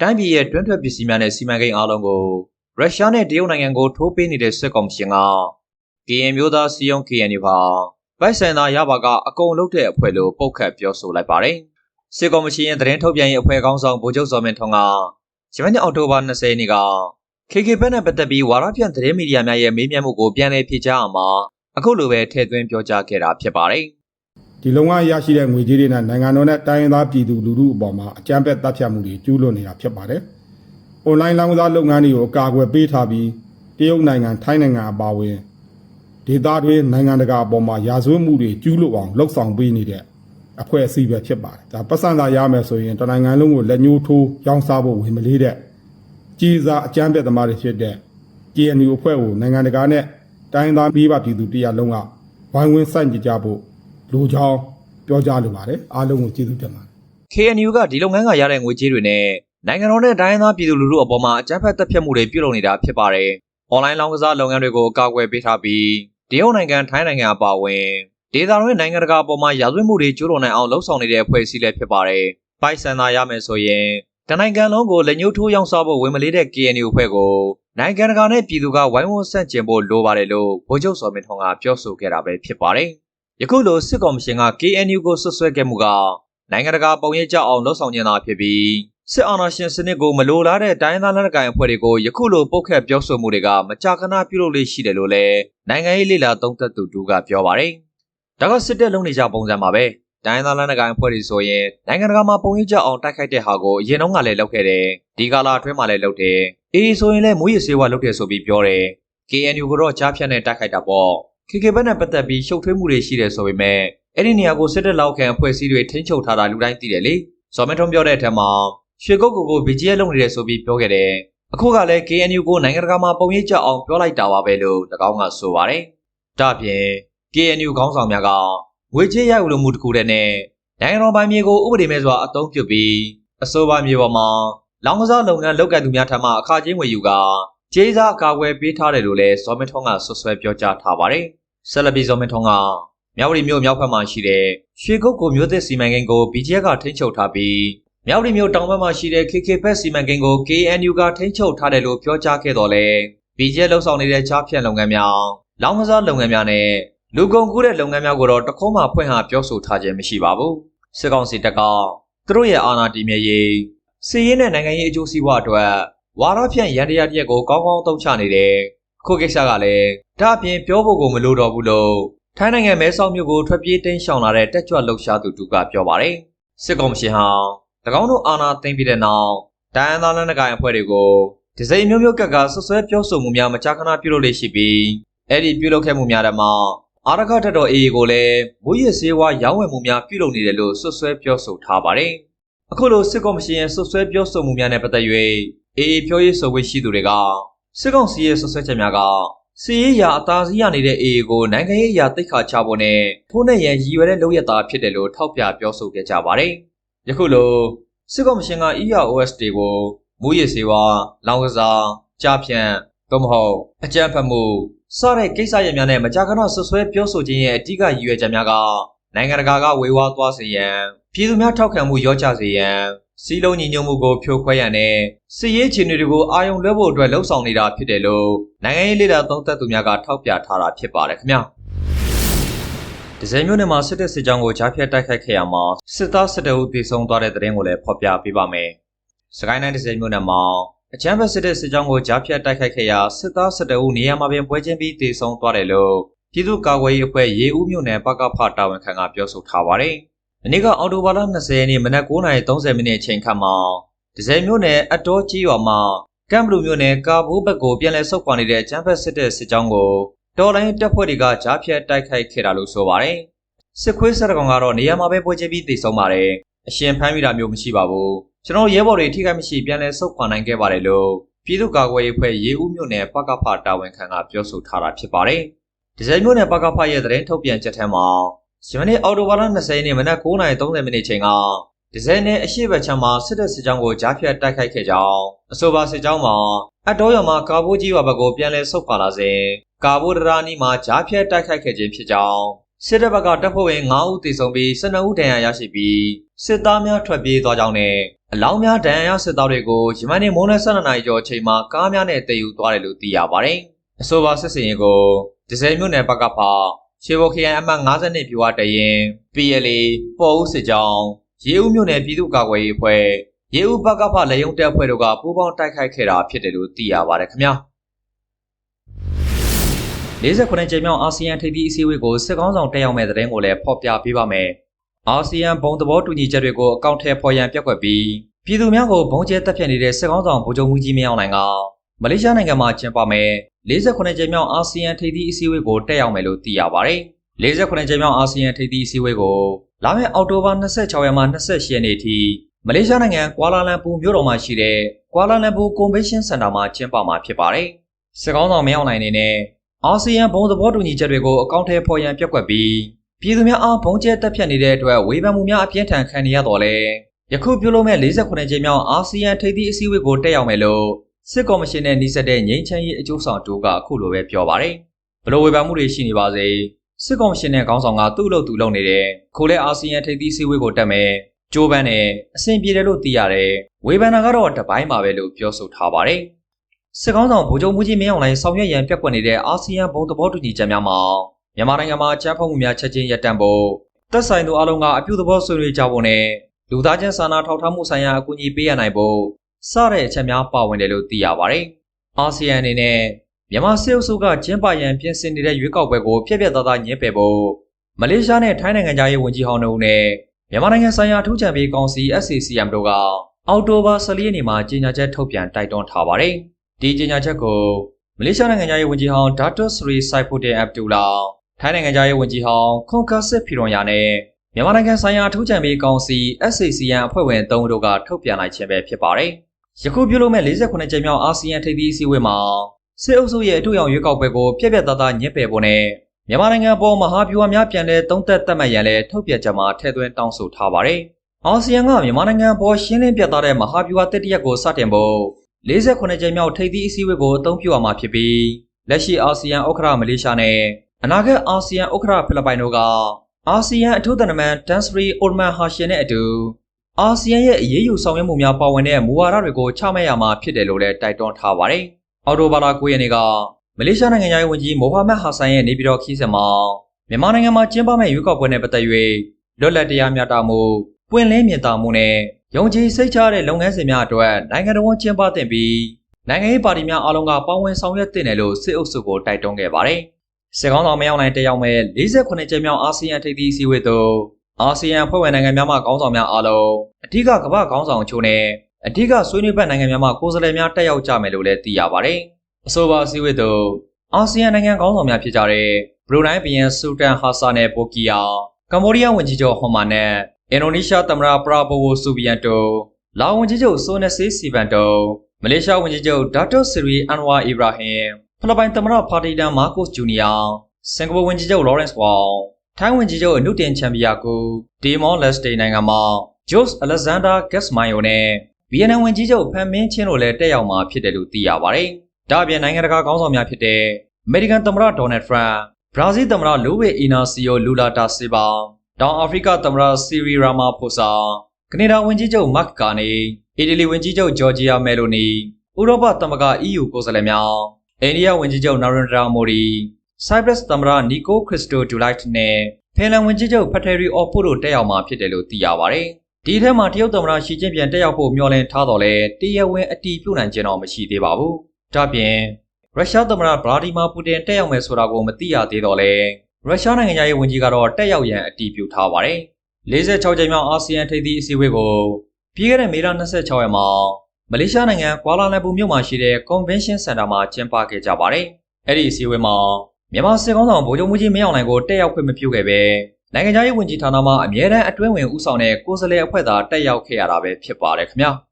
တိုင်းပြည်ရဲ့တွင်းထွက်ပစ္စည်းများနဲ့စီမံကိန်းအားလုံးကိုရုရှားနဲ့တရုတ်နိုင်ငံကိုထိုးပေးနေတဲ့စစ်ကောင်ရှင်က KN မျိုးသားစီယုံ KNU ဟာပိုက်ဆန်သာရပါကအကုန်လုံးတဲ့အဖွဲ့လို့ပုတ်ခတ်ပြောဆိုလိုက်ပါတယ်။စစ်ကောင်ရှင်ရဲ့သတင်းထုတ်ပြန်ရေးအဖွဲ့ခေါင်းဆောင်ဗိုလ်ချုပ်စော်မင်းထွန်းကဂျမန်အောက်တိုဘာ20ရက်နေ့က KK ဘက်နဲ့ပတ်သက်ပြီးဝါရဖြန့်သတင်းမီဒီယာများရဲ့မေးမြန်းမှုကိုပြန်လည်ဖြေကြားအောင်မှာအခုလိုပဲထည့်သွင်းပြောကြားခဲ့တာဖြစ်ပါတယ်။ ဒီလုံကရရှိတဲ့ငွေကြေးတွေနဲ့နိုင်ငံတော်နဲ့တိုင်းရင်းသားပြည်သူလူထုအပေါ်မှာအကြမ်းဖက်တပ်ဖြတ်မှုတွေကျူးလွန်နေတာဖြစ်ပါတယ်။ online လောင်းကစားလုပ်ငန်းတွေကိုအကာအကွယ်ပေးထားပြီးတရုတ်နိုင်ငံထိုင်းနိုင်ငံအပါအဝင်ဒေသတွင်းနိုင်ငံတကာအပေါ်မှာရာဇဝတ်မှုတွေကျူးလွန်အောင်လှုပ်ဆောင်ပေးနေတဲ့အဖွဲ့အစည်းပဲဖြစ်ပါတယ်။ဒါပတ်စံသာရမယ်ဆိုရင်တနိုင်ငံလုံးကိုလက်ညှိုးထိုးရောင်းစားဖို့ဝင်မလေးတဲ့ကြီးစားအကြမ်းဖက်သမားတွေဖြစ်တဲ့ KNU အဖွဲ့ကိုနိုင်ငံတကာနဲ့တိုင်းရင်းသားပြည်ပပြည်သူတရားလုံးကဝိုင်းဝန်းစိုက်ကြကြဖို့ လူချောင်းပြောကြားလိုပါတယ်အားလုံးကိုကျေးဇူးတင်ပါတယ် KNU ကဒီလုပ်ငန်းကရတဲ့ငွေကြေးတွေနဲ့နိုင်ငံတော်နဲ့တိုင်းရင်းသားပြည်သူလူထုအပေါ်မှာအကြမ်းဖက်တပ်ဖြတ်မှုတွေပြုလုပ်နေတာဖြစ်ပါတယ်။ online လောင်းကစားလုပ်ငန်းတွေကိုအကာအကွယ်ပေးထားပြီးတရုတ်နိုင်ငံထိုင်းနိုင်ငံအပါအဝင်ဒေသတွင်းနိုင်ငံတကာအပေါ်မှာရာဇဝတ်မှုတွေကျူးလွန်နိုင်အောင်လှုံ့ဆော်နေတဲ့အဖွဲ့အစည်းလည်းဖြစ်ပါတယ်။ပိုက်ဆံသာရမယ်ဆိုရင်တနိုင်ငံလုံးကိုလက်ညှိုးထိုးရောင်းစားဖို့ဝင်မလေးတဲ့ KNU အဖွဲ့ကိုနိုင်ငံတကာနဲ့ပြည်သူကဝိုင်းဝန်းဆန့်ကျင်ဖို့လိုပါတယ်လို့ဗိုလ်ချုပ်စော်မင်းထွန်းကပြောဆိုခဲ့တာပဲဖြစ်ပါတယ်။ ယခုလိုစစ်ကောင်ရှင်က KNU ကိုဆွဆွဲခဲ့မှုကနိုင်ငံတကာပုံရိပ်ကြအောင်လှုံ့ဆော်နေတာဖြစ်ပြီးစစ်အာဏာရှင်စနစ်ကိုမလိုလားတဲ့တိုင်းသားလက်နက်ကိုင်အဖွဲ့တွေကိုယခုလိုပုတ်ခတ်ပြောဆိုမှုတွေကမကြာခဏပြုလုပ်လေးရှိတယ်လို့လည်းနိုင်ငံရေးလေလာသုံးသပ်သူတူကပြောပါတယ်။ဒါကစစ်တပ်လုံးနေကြပုံစံပါပဲ။တိုင်းသားလက်နက်ကိုင်အဖွဲ့တွေဆိုရင်နိုင်ငံတကာမှာပုံရိပ်ကြအောင်တိုက်ခိုက်တဲ့ဟာကိုအရင်တုန်းကလည်းလုပ်ခဲ့တယ်။ဒီကာလအတွင်းမှာလည်းလုပ်တယ်။အေးဆိုရင်လည်းမွေးရစေဝါလုပ်တယ်ဆိုပြီးပြောတယ်။ KNU ကိုတော့ကြားဖြတ်နဲ့တိုက်ခိုက်တာပေါ့။ KK ဘက်နဲ့ပတ်သက်ပြီးရှုပ်ထွေးမှုတွေရှိတယ်ဆိုပေမဲ့အဲ့ဒီနေရာကိုစစ်တပ်လောက်ခံအဖွဲ့အစည်းတွေထိန်းချုပ်ထားတာလူတိုင်းသိတယ်လေ။ဇော်မင်းထွန်းပြောတဲ့အထက်မှာရွှေကုတ်ကိုကို BGL လုပ်နေတယ်ဆိုပြီးပြောခဲ့တယ်။အခုကလည်း KNU ကိုနိုင်ငံတကာမှာပုံရိပ်ကြအောင်ပြောလိုက်တာပါပဲလို့၎င်းကဆိုပါတယ်။ဒါ့အပြင် KNU ခေါင်းဆောင်များကငွေကြေးရယူလိုမှုတစ်ခုတည်းနဲ့နိုင်ငံတော်ပိုင်မြေကိုဥပဒေမဲ့စွာအသုံးပြုပြီးအဆိုပါမြေပေါ်မှာလောင်ကစားလုပ်ငန်းလုပ်ကိုင်သူများထံမှအခကြေးငွေယူကာ ကျေးစားအကာအကွယ်ပေးထားတယ်လို့လည်းဇော်မင်းထွန်းကဆွဆွဲပြောကြားထားပါတယ်။ဆက်လက်ပြီးဇော်မင်းထွန်းကမြောက်ရီမြို့မြောက်ဘက်မှာရှိတဲ့ရွှေကုတ်ကိုမြို့သစ်စီမံကိန်းကို BGF ကထိန်းချုပ်ထားပြီးမြောက်ရီမြို့တောင်ဘက်မှာရှိတဲ့ KK ဘက်စီမံကိန်းကို KNU ကထိန်းချုပ်ထားတယ်လို့ပြောကြားခဲ့တော်လဲ BGF လှုပ်ဆောင်နေတဲ့ချားဖြန့်လုပ်ငန်းများလောင်ကစားလုပ်ငန်းများနဲ့လူကုန်ကူးတဲ့လုပ်ငန်းများကိုတော့တခုံးမှဖွင့်ဟပြောဆိုထားခြင်းမရှိပါဘူး။စစ်ကောင်စီတပ်ကသူတို့ရဲ့အာဏာတည်မြဲရေးစီးရင်နဲ့နိုင်ငံရေးအကျိုးစီးပွားအတွက် ဝါရဖြန့်ရန်တရားတရက်ကိုကောင်းကောင်းသုံးချနေတယ်။ခုကိစ္စကလည်းဒါအပြင်ပြောဖို့ကိုမလိုတော့ဘူးလို့ထိုင်းနိုင်ငံမဲဆောက်မြို့ကိုထွက်ပြေးတိမ်းရှောင်လာတဲ့တက်ကြွလှုပ်ရှားသူတူကပြောပါတယ်။စစ်ကောင်ရှင်ဟာ၎င်းတို့အာဏာသိမ်းပြီးတဲ့နောက်ဒိုင်းအန်သားလက်နက်ကိုင်အဖွဲ့တွေကိုဒီစိမ်မျိုးမျိုးကက်ကဆွဆွဲပြောဆိုမှုများမကြာခဏပြုလုပ်လေရှိပြီးအဲ့ဒီပြုလုပ်ခဲ့မှုများထဲမှာအာရခတက်တော် AA ကိုလည်းမူရစ်စေဝါရောင်းဝယ်မှုများပြုလုပ်နေတယ်လို့ဆွဆွဲပြောဆိုထားပါတယ်။အခုလိုစစ်ကောင်ရှင်ရဲ့ဆွဆွဲပြောဆိုမှုများနဲ့ပတ်သက်၍ အေးပြောရေးဆိုခွင့်ရှိသူတွေကစစ်ကောင်စီရဲ့ဆွဆွဲချက်များကစီရေးရာအသာစီးရနေတဲ့ AA ကိုနိုင်ငံရေးရာတိတ်ခါချဖို့နဲ့ထိုးနဲ့ရန်ရည်ရွယ်တဲ့လုပ်ရတာဖြစ်တယ်လို့ထောက်ပြပြောဆိုခဲ့ကြပါတယ်။ယခုလိုစစ်ကောင်ရှင်က EROS တွေကိုမူရစ်စေဝါလောင်ကစားကြားဖြန့်သို့မဟုတ်အကြမ်းဖက်မှုစတဲ့ကိစ္စရပ်များနဲ့မကြာခဏဆွဆွဲပြောဆိုခြင်းရဲ့အဓိကရည်ရွယ်ချက်များကနိုင်ငံတကာကဝေဝါးသွားစေရန်ပြည်သူများထောက်ခံမှုရောကြစေရန် စီးလုံးညီညွတ်မှုကိုဖြိုခွဲရန်နဲ့စစ်ရေးခြေအနေတွေကိုအာရုံလွှဲဖို့အတွက်လှုံ့ဆော်နေတာဖြစ်တယ်လို့နိုင်ငံရေးလေ့လာသုံးသပ်သူများကထောက်ပြထားတာဖြစ်ပါတယ်ခင်ဗျာဒဇယ်မျိုးနယ်မှာစစ်တပ်စစ်ကြောင်းကိုကြားဖြတ်တိုက်ခိုက်ခဲ့ရမှာစစ်သားစစ်တပ်ဦးတေဆုံးသွားတဲ့တဲ့ရင်ကိုလည်းဖော်ပြပေးပါမယ်စကိုင်းတိုင်းဒဇယ်မျိုးနယ်မှာအချမ်းဘက်စစ်တပ်စစ်ကြောင်းကိုကြားဖြတ်တိုက်ခိုက်ခဲ့ရာစစ်သားစစ်တပ်ဦးနေရာမှာပင်ပွဲချင်းပြီးတေဆုံးသွားတယ်လို့ပြည်သူ့ကာကွယ်ရေးအဖွဲ့ရေဦးမြို့နယ်ပကဖတာဝန်ခံကပြောဆိုထားပါတယ်။ ဒီနေ့ကအော်တိုဘာလ20ရက်နေ့မနက်9:30မိနစ်အချိန်ခန့်မှာဒဇယ်မြို့နယ်အတော်ကြီးရွာမှာကမ်ဘလူမြို့နယ်ကာဘိုးဘက်ကိုပြန်လည်ဆုတ်ခွာနေတဲ့ကျန်းဖက်စစ်တပ်စစ်ကြောင်းကိုတော်လိုင်းတပ်ဖွဲ့တွေကကြားဖြတ်တိုက်ခိုက်ခဲ့တာလို့ဆိုပါတယ်။စစ်ခွေးစစ်ကောင်ကတော့နေရာမှာပဲပွဲချင်းပြီးတေဆုံးပါတယ်။အရှင်ဖမ်းမိတာမျိုးမရှိပါဘူး။ကျွန်တော်ရဲဘော်တွေထိခိုက်မရှိပြန်လည်ဆုတ်ခွာနိုင်ခဲ့ပါတယ်လို့ပြည်သူ့ကာကွယ်ရေးအဖွဲ့ရေဦးမြို့နယ်ပကဖတာဝန်ခံကပြောဆိုထားတာဖြစ်ပါတယ်။ဒီဇယ်မြို့နယ်ပကဖရဲ့သတင်းထုတ်ပြန်ချက်ထဲမှာ ယမနေ့အော်တိုဘာလ20ရက်နေ့မနက်9:30မိနစ်ချိန်ကဒီဇယ်နယ်အရှိတ်ဘက်ချမ်းမှာစစ်တပ်စစ်ကြောင်းကိုကြားဖြတ်တိုက်ခိုက်ခဲ့ကြောင်းအဆိုပါစစ်ကြောင်းမှာအတော်ရမှာကာဘိုးကြီးရွာဘက်ကိုပြန်လည်ဆုတ်ခွာလာစဉ်ကာဘိုးဒရာနီမှာကြားဖြတ်တိုက်ခိုက်ခဲ့ခြင်းဖြစ်ကြောင်းစစ်တပ်ဘက်ကတပ်ဖွဲ့ဝင်9ဦးသေဆုံးပြီး12ဦးဒဏ်ရာရရှိပြီးစစ်သားများထွက်ပြေးသွားကြောင်းနဲ့အလောင်းများဒဏ်ရာရစစ်သားတွေကိုယမန်နေ့မိုးနယ်12နာရီကျော်အချိန်မှာကားများနဲ့တည်ယူသွားတယ်လို့သိရပါတယ်။အဆိုပါစစ်စင်ရင်ကိုဒဇယ်မြို့နယ်ဘက်ကဖာ ရှေဘိုခရိုင်အမှတ်52ပြူဝတရင် PLA ပေါ်ဦးစစ်ကြောင်းရေဦးမြို့နယ်ပြည်သူ့ကာကွယ်ရေးအဖွဲ့ရေဦးဘက်ကဖလေယုံတပ်ဖွဲ့တို့ကပူးပေါင်းတိုက်ခိုက်ခဲ့တာဖြစ်တယ်လို့သိရပါတယ်ခင်ဗျာ။49ကြိမ်မြောက်အာဆီယံထိပ်သီးအစည်းအဝေးကိုစစ်ကောင်းဆောင်တက်ရောက်မဲ့တဲ့တဲ့ကိုလည်းဖော်ပြပေးပါမယ်။အာဆီယံဘုံသဘောတူညီချက်တွေကိုအကောင့်ထဲပေါ်ရန်ပြက်ကွက်ပြီးပြည်သူများကိုဘုံကျဲတပ်ဖြတ်နေတဲ့စစ်ကောင်းဆောင်ဗိုလ်ချုပ်မှုကြီးမင်းအောင်လှိုင်ကမလေးရှားနိုင်ငံမှာကျင်းပမယ် 48ကြိမ်မြောက်အာဆီယံထိပ်သီးအစည်းအဝေးကိုတက်ရောက်မယ်လို့သိရပါတယ်။48ကြိမ်မြောက်အာဆီယံထိပ်သီးအစည်းအဝေးကိုလာမယ့်အောက်တိုဘာ26ရက်မှ28ရက်နေ့ထိမလေးရှားနိုင်ငံကွာလာလမ်ပူမြို့တော်မှာရှိတဲ့ကွာလာလမ်ပူကွန်ဗင်းရှင်းစင်တာမှာကျင်းပမှာဖြစ်ပါတယ်။စစ်ကောင်းဆောင်မင်းအောင်လှိုင်အနေနဲ့အာဆီယံဘုံသဘောတူညီချက်တွေကိုအကောင့်ထဲပေါ်ရန်ပြက်ကွက်ပြီးပြည်သူများအားဘုံကျဲတက်ဖြတ်နေတဲ့အတွက်ဝေဖန်မှုများအပြင်းထန်ခံနေရတော့လေယခုပြုလုပ်မဲ့48ကြိမ်မြောက်အာဆီယံထိပ်သီးအစည်းအဝေးကိုတက်ရောက်မယ်လို့ စစ်ကော်မရှင်နဲ့နှိစက်တဲ့ငြိမ်းချမ်းရေးအကျိုးဆောင်တူကအခုလိုပဲပြောပါတယ်ဘလို့ဝေဖန်မှုတွေရှိနေပါစေစစ်ကော်မရှင်နဲ့ခေါင်းဆောင်ကသူ့လို့သူလုပ်နေတယ်ခိုးလဲအာဆီယံထိပ်သီးအစည်းအဝေးကိုတက်မယ်ကြိုးပမ်းနဲ့အဆင်ပြေတယ်လို့သိရတယ်ဝေဖန်တာကတော့တပိုင်းပါပဲလို့ပြောဆိုထားပါတယ်စစ်ကောင်းဆောင်ဗိုလ်ချုပ်မှုကြီးမင်းအောင်လှိုင်ဆောင်ရွက်ရန်ပြက်ကွက်နေတဲ့အာဆီယံဘုံသဘောတူညီချက်များမှာမြန်မာနိုင်ငံမှာချမ်းဖုံမှုများချက်ချင်းရပ်တန့်ဖို့သက်ဆိုင်သူအလုံးကအပြုသဘောဆွေးနွေးကြဖို့နဲ့လူသားချင်းစာနာထောက်ထားမှုဆိုင်ရာအကူအညီပေးရနိုင်ဖို့ စတဲ့အချက်များပါဝင်တယ်လို့သိရပါတယ်။အာဆီယံအနေနဲ့မြန်မာစစ်အုပ်စုကကျင်းပရန်ပြင်ဆင်နေတဲ့ရွေးကောက်ပွဲကိုဖျက်ပြက်သားသားညှင်းပယ်ဖို့မလေးရှားနဲ့ထိုင်းနိုင်ငံသားရေးဝန်ကြီးဟောင်းတို့နဲ့မြန်မာနိုင်ငံဆိုင်ရာထူးခြားပေးကောင်စီ SCCM တို့ကအောက်တိုဘာ14ရက်နေ့မှာကြေညာချက်ထုတ်ပြန်တိုက်တွန်းထားပါတယ်။ဒီကြေညာချက်ကိုမလေးရှားနိုင်ငံသားရေးဝန်ကြီးဟောင်းဒါတိုစရီစိုက်ဖူတင်အဗ်ဒူလာထိုင်းနိုင်ငံသားရေးဝန်ကြီးဟောင်းခွန်ကာစစ်ဖီရွန်ယာနဲ့မြန်မာနိုင်ငံဆိုင်ရာထူးခြားပေးကောင်စီ SCCN အဖွဲ့ဝင်၃ဦးတို့ကထုတ်ပြန်လိုက်ခြင်းပဲဖြစ်ပါတယ်။ ယခုပြုလုပ်မဲ့48ကြိမ်မြောက်အာဆီယံထိပ်သီးအစည်းအဝေးမှာစစ်အုပ်စုရဲ့အထူးရောင်ရွေးကောက်ပွဲကိုပြက်ပြက်သားသားညှစ်ပယ်ဖို့နဲ့မြန်မာနိုင်ငံပေါ်မဟာဗျူဟာများပြန်လည်သုံးသက်သတ်မှတ်ရန်လည်းထုတ်ပြန်ကြမှာထည့်သွင်းတောင်းဆိုထားပါတယ်။အာဆီယံကမြန်မာနိုင်ငံပေါ်ရှင်းလင်းပြတ်သားတဲ့မဟာဗျူဟာတစ်တရက်ကိုစတင်ဖို့48ကြိမ်မြောက်ထိပ်သီးအစည်းအဝေးကိုအသုံးပြုရမှာဖြစ်ပြီးလက်ရှိအာဆီယံဥက္ကဋ္ဌမလေးရှားနဲ့အနာဂတ်အာဆီယံဥက္ကဋ္ဌဖိလစ်ပိုင်တို့ကအာဆီယံအထူးသံတမန်တန်စရီအိုလ်မန်ဟာရှင်နဲ့အတူ အာဆီယံရဲ့အရေးယူဆောင်ရွက်မှုများပါဝင်တဲ့မူဝါဒတွေကိုချမှတ်ရမှာဖြစ်တယ်လို့လည်းတိုက်တွန်းထားပါတယ်။အော်တိုဘာလာ9ရက်နေ့ကမလေးရှားနိုင်ငံရဲ့ဝန်ကြီးမိုဟာမက်ဟာဆန်ရဲ့နေပြည်တော်ခီးစဉ်မှာမြန်မာနိုင်ငံမှာကျင်းပမယ့်ရွေးကောက်ပွဲနဲ့ပတ်သက်၍လွတ်လပ်တရားမျှတမှုပွင့်လင်းမြင်သာမှုနဲ့ယုံကြည်စိတ်ချတဲ့လုပ်ငန်းစဉ်များအတွက်နိုင်ငံတော်ကျင်းပသင့်ပြီးနိုင်ငံရေးပါတီများအားလုံးကပါဝင်ဆောင်ရွက်သင့်တယ်လို့စစ်အုပ်စုကိုတိုက်တွန်းခဲ့ပါတယ်။စစ်ကောင်းဆောင်မရောက်နိုင်တက်ရောက်မဲ့48ကျင်းမြောက်အာဆီယံထိပ်သီးအစည်းအဝေးသို့ အာဆီယံဖွဲ့ဝင်နိုင်ငံများမှခေါင်းဆောင်များအားလုံးအထူးကကမ္ဘာခေါင်းဆောင်အချို့နဲ့အထူးကဆွေးနွေးဘက်နိုင်ငံများမှကိုယ်စားလှယ်များတက်ရောက်ကြမယ်လို့လည်းသိရပါတယ်။အဆိုပါအစည်းအဝေးသို့အာဆီယံနိုင်ငံခေါင်းဆောင်များဖြစ်ကြတဲ့ဘရူနိုင်းဘီယန်ဆူတန်ဟာဆာနဲ့ပိုကီယာကမ္ဘောဒီးယားဝန်ကြီးချုပ်ဟွန်မာနဲ့အင်ဒိုနီးရှားသမ္မတပရာဘိုဝိုဆူဘီယန်တိုလာဝန်ကြီးချုပ်ဆိုနက်ဆေးစီဗန်တိုမလေးရှားဝန်ကြီးချုပ်ဒါတိုဆီရီအန်ဝါအီဘရာဟင်ဖိလစ်ပိုင်သမ္မတဖာတီဒန်မာကိုစ်ဂျူနီယာစင်ကာပူဝန်ကြီးချုပ်လော်ရန့်စ်ဝေါင် ထိုင်းဝန်ကြီးချုပ်အနုတင်ချန်ပီယာကူဒီမောလက်စတေနိုင်ငံမှာဂျို့စ်အလက်ဇန်ဒါဂက်စ်မိုင်ယိုနဲ့ဗီယက်နမ်ဝန်ကြီးချုပ်ဖန်မင်းချင်းတို့လည်းတက်ရောက်မှာဖြစ်တယ်လို့သိရပါတယ်။ဒါ့အပြင်နိုင်ငံတကာခေါင်းဆောင်များဖြစ်တဲ့အမေရိကန်သမ္မတဒေါ်နယ်ထရန့်ဘရာဇီးသမ္မတလူဝေအီနာစီယိုလူလာတာစီဘာတောင်အာဖရိကသမ္မတစီရီရာမာဖိုဆာကနေဒါဝန်ကြီးချုပ်မတ်ကာနီအီတလီဝန်ကြီးချုပ်ဂျော်ဂျီယာမဲလိုနီဥရောပသမဂ္ဂ EU ကိုယ်စားလှယ်များအိန္ဒိယဝန်ကြီးချုပ်နာရင်ဒရာမိုဒီ ဆိုက်ပရပ်စ်သမ္မတနီကိုခရစ်စတိုဒူလိုက်နဲ့ဖင်လန်ဝန်ကြီးချုပ်ဖက်ထရီအော်ပိုတို့တက်ရောက်မှာဖြစ်တယ်လို့သိရပါတယ်။ဒီထက်မှတရုတ်သမ္မတရှီကျင်းပြန်တက်ရောက်ဖို့မျှော်လင့်ထားတော်လဲတရားဝင်အတီးပြုတ်နိုင်ခြင်းတော့မရှိသေးပါဘူး။ဒါ့ပြင်ရုရှားသမ္မတဗလာဒီမာပူတင်တက်ရောက်မယ်ဆိုတာကိုမသိရသေးတော့လဲရုရှားနိုင်ငံသားရေးဝန်ကြီးကတော့တက်ရောက်ရန်အတည်ပြုထားပါတယ်။46ကြိမ်မြောက်အာဆီယံထိပ်သီးအစည်းအဝေးကိုပြီးခဲ့တဲ့မေလ26ရက်မှာမလေးရှားနိုင်ငံကွာလာလမ်ပူမြို့မှာရှိတဲ့ Convention Center မှာကျင်းပခဲ့ကြပါတယ်။အဲ့ဒီအစည်းအဝေးမှာ မြန်မာစစ်ကောင်ဆောင်ဗိုလ်ချုပ်မှုကြီးမင်းအောင်လှိုင်ကိုတက်ရောက်ခွင့်မပြုခဲ့ပဲနိုင်ငံသားရေးဝန်ကြီးဌာနမှအမြဲတမ်းအတွင်းဝင်ဦးဆောင်တဲ့ကိုယ်စားလှယ်အဖွဲ့သားတက်ရောက်ခဲ့ရတာပဲဖြစ်ပါတယ်ခင်ဗျာ။